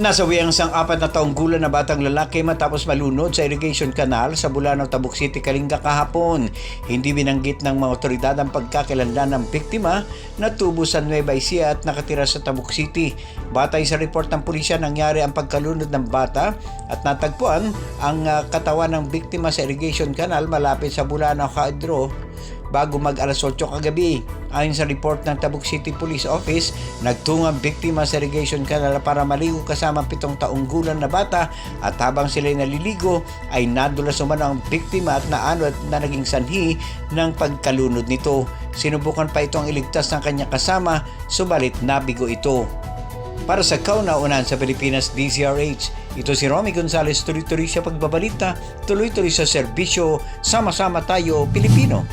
Nasawi ang isang apat na taong gulang na batang lalaki matapos malunod sa irrigation canal sa Bulano, Tabuk City, Kalinga kahapon. Hindi binanggit ng mga otoridad ang pagkakilanlan ng biktima na tubo sa Nueva Ecija at nakatira sa Tabuk City. Batay sa report ng pulisya, nangyari ang pagkalunod ng bata at natagpuan ang ah, katawan ng biktima sa irrigation canal malapit sa Bulano, Hydro bago mag alas 8 kagabi. Ayon sa report ng Tabuk City Police Office, nagtungang biktima sa irrigation canal para maligo kasama pitong taong gulang na bata at habang sila'y naliligo ay nadulas umano ang biktima at naano at na naging sanhi ng pagkalunod nito. Sinubukan pa itong iligtas ng kanyang kasama, subalit nabigo ito. Para sa kauna-unahan sa Pilipinas DZRH, ito si Romy Gonzalez, tuloy-tuloy sa pagbabalita, tuloy-tuloy sa serbisyo, sama-sama tayo Pilipino.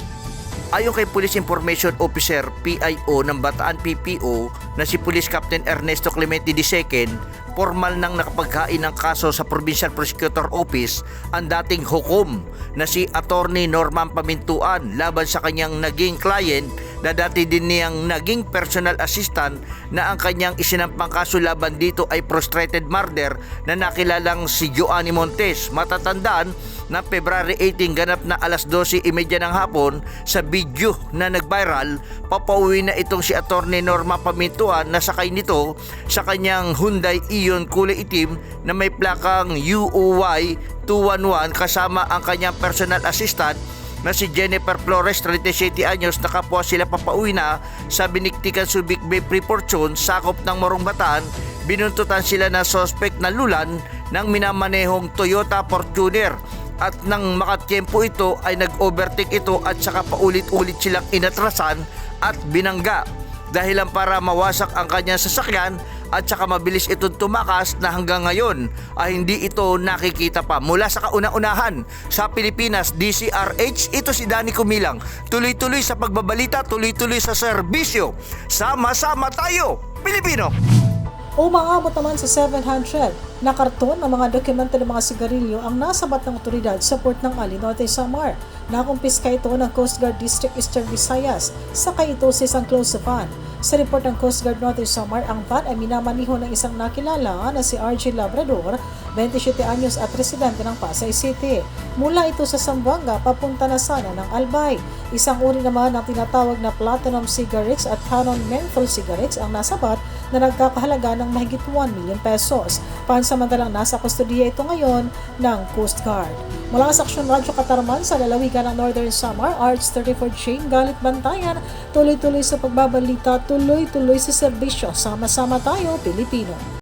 Ayon kay Police Information Officer PIO ng Bataan PPO na si Police Captain Ernesto Clemente II, formal nang nakapaghain ng kaso sa Provincial Prosecutor Office ang dating hukom na si Attorney Norman Pamintuan laban sa kanyang naging client na dati din niyang naging personal assistant na ang kanyang isinampang kaso laban dito ay frustrated murder na nakilalang si Joanny Montes. Matatandaan na February 18 ganap na alas 12.30 ng hapon sa video na nag-viral, papauwi na itong si Attorney Norma Pamintuan na sakay nito sa kanyang Hyundai Ion kulay itim na may plakang UOY 211 kasama ang kanyang personal assistant na si Jennifer Flores, 37 anyos, nakapwa sila papauwi na sa Biniktikan Subic Bay Preportion, sakop ng Morong Bataan. Binuntutan sila na suspect na lulan ng minamanehong Toyota Fortuner at nang makatiempo ito ay nag-overtake ito at saka paulit-ulit silang inatrasan at binangga dahilan para mawasak ang kanyang sasakyan at saka mabilis itong tumakas na hanggang ngayon ay hindi ito nakikita pa. Mula sa kauna-unahan sa Pilipinas, DCRH, ito si Danny Kumilang. Tuloy-tuloy sa pagbabalita, tuloy-tuloy sa serbisyo. Sama-sama tayo, Pilipino! Umaabot naman sa 700 na karton ng mga dokumento ng mga sigarilyo ang nasabat ng otoridad sa port ng Alinote, Samar. Nakumpiska ito ng Coast Guard District Eastern Visayas sa ito sa isang close van. Sa report ng Coast Guard Northern Samar, ang van ay minamaniho ng isang nakilala na si RJ Labrador, 27 anyos at residente ng Pasay City. Mula ito sa Zamboanga papunta na sana ng Albay. Isang uri naman ng tinatawag na Platinum Cigarettes at Canon Menthol Cigarettes ang nasabat na nagkakahalaga ng mahigit 1 million pesos. Pansamantalang nasa kustodiya ito ngayon ng Coast Guard. Mula sa Aksyon Radyo Katarman sa lalawigan ng Northern Samar, Arts 34 Chain, Galit Bantayan, tuloy-tuloy sa pagbabalita, tuloy-tuloy sa serbisyo. Sama-sama tayo, Pilipino.